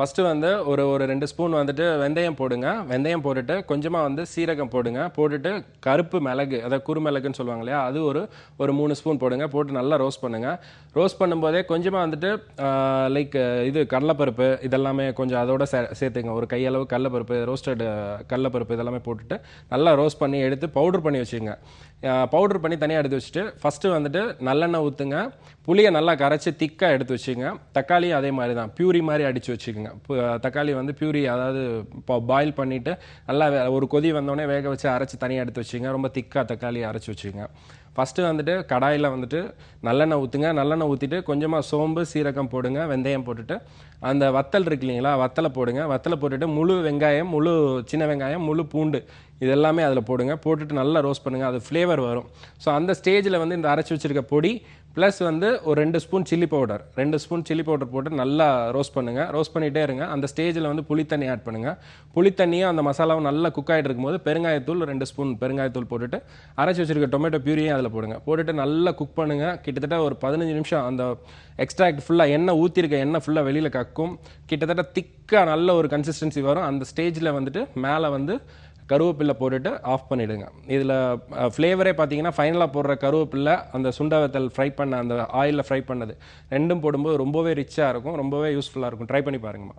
First வந்து ஒரு ஒரு ரெண்டு ஸ்பூன் வந்துட்டு வெந்தயம் போடுங்க. வெந்தயம் போட்டுட்டு கொஞ்சமாக வந்து சீரகம் போடுங்க. போட்டுட்டு கருப்பு மிளகு அதாவது குறுமிளகுன்னு சொல்லுவாங்க இல்லையா? அது ஒரு ஒரு மூணு ஸ்பூன் போடுங்க. போட்டு நல்லா ரோஸ்ட் பண்ணுங்கள் ரோஸ்ட் பண்ணும்போதே கொஞ்சமாக வந்துட்டு லைக் இது கடலைப்பருப்பு இதெல்லாமே கொஞ்சம் அதோட சே சேர்த்துங்க. ஒரு கையளவு கடலைப்பருப்பு ரோஸ்டட் கடலைப்பருப்பு இதெல்லாமே போட்டுட்டு நல்லா ரோஸ்ட் பண்ணி எடுத்து பவுடர் பண்ணி வச்சுங்க பவுடர் பண்ணி தனியாக எடுத்து வச்சுட்டு ஃபஸ்ட்டு வந்துட்டு நல்லெண்ணெய் ஊற்றுங்க புளியை நல்லா கரைச்சி திக்காக எடுத்து வச்சுங்க தக்காளியும் அதே மாதிரி தான். பியூரி மாதிரி அடித்து வச்சுக்கோங்க. தக்காளி வந்து பியூரி அதாவது பாயில் பண்ணிவிட்டு நல்லா வே- ஒரு கொதி வந்தோடனே வேக வச்சு அரைச்சி தனியாக எடுத்து வச்சுங்க ரொம்ப திக்காக தக்காளி அரைச்சி வச்சுங்க ஃபஸ்ட்டு வந்துட்டு கடாயில் வந்துட்டு நல்லெண்ணெய் ஊற்றுங்க நல்லெண்ணெய் ஊற்றிட்டு கொஞ்சமாக சோம்பு சீரகம் போடுங்க. வெந்தயம் போட்டுட்டு அந்த வத்தல் இருக்கு இல்லைங்களா? வத்தலை போடுங்க. வத்தலை போட்டுட்டு முழு வெங்காயம் முழு சின்ன வெங்காயம் முழு பூண்டு இது எல்லாமே அதில் போடுங்க. போட்டுட்டு நல்லா ரோஸ்ட் பண்ணுங்கள் அது ஃப்ளேவர் வரும். ஸோ அந்த ஸ்டேஜில் வந்து இந்த அரைச்சி வச்சுருக்க பொடி ப்ளஸ் வந்து ஒரு ரெண்டு ஸ்பூன் சில்லி பவுடர் ரெண்டு ஸ்பூன் சில்லி பவுடர் போட்டு நல்லா ரோஸ்ட் பண்ணுங்கள் ரோஸ்ட் பண்ணிகிட்டே இருங்க. அந்த ஸ்டேஜில் வந்து புளித்தண்ணி ஆட் பண்ணுங்கள் புளித்தண்ணியும் அந்த மசாலாவும் நல்லா குக் ஆகிட்டு இருக்கும்போது பெருங்காயத்தூள் ரெண்டு ஸ்பூன் பெருங்காயத்தூள் போட்டுட்டு அரைச்சி வச்சுருக்க டொமேட்டோ பியூரியும் அதில் போடுங்க. போட்டுட்டு நல்லா குக் பண்ணுங்கள் கிட்டத்தட்ட ஒரு பதினஞ்சு நிமிஷம் அந்த எக்ஸ்ட்ராக்ட் ஃபுல்லாக எண்ணெய் ஊற்றிருக்க எண்ணெய் ஃபுல்லாக வெளியில் கக்கும். கிட்டத்தட்ட திக்காக நல்ல ஒரு கன்சிஸ்டன்சி வரும். அந்த ஸ்டேஜில் வந்துட்டு மேலே வந்து கருவேப்பில்லை போட்டுட்டு ஆஃப் பண்ணிவிடுங்க இதில் ஃப்ளேவரே பார்த்தீங்கன்னா ஃபைனலாக போடுற கருவேப்பில்லை அந்த சுண்டவத்தல் ஃப்ரை பண்ண அந்த ஆயிலில் ஃப்ரை பண்ணது. ரெண்டும் போடும்போது ரொம்பவே ரிச்சாக இருக்கும். ரொம்பவே யூஸ்ஃபுல்லாக இருக்கும். ட்ரை பண்ணி பாருங்கம்மா.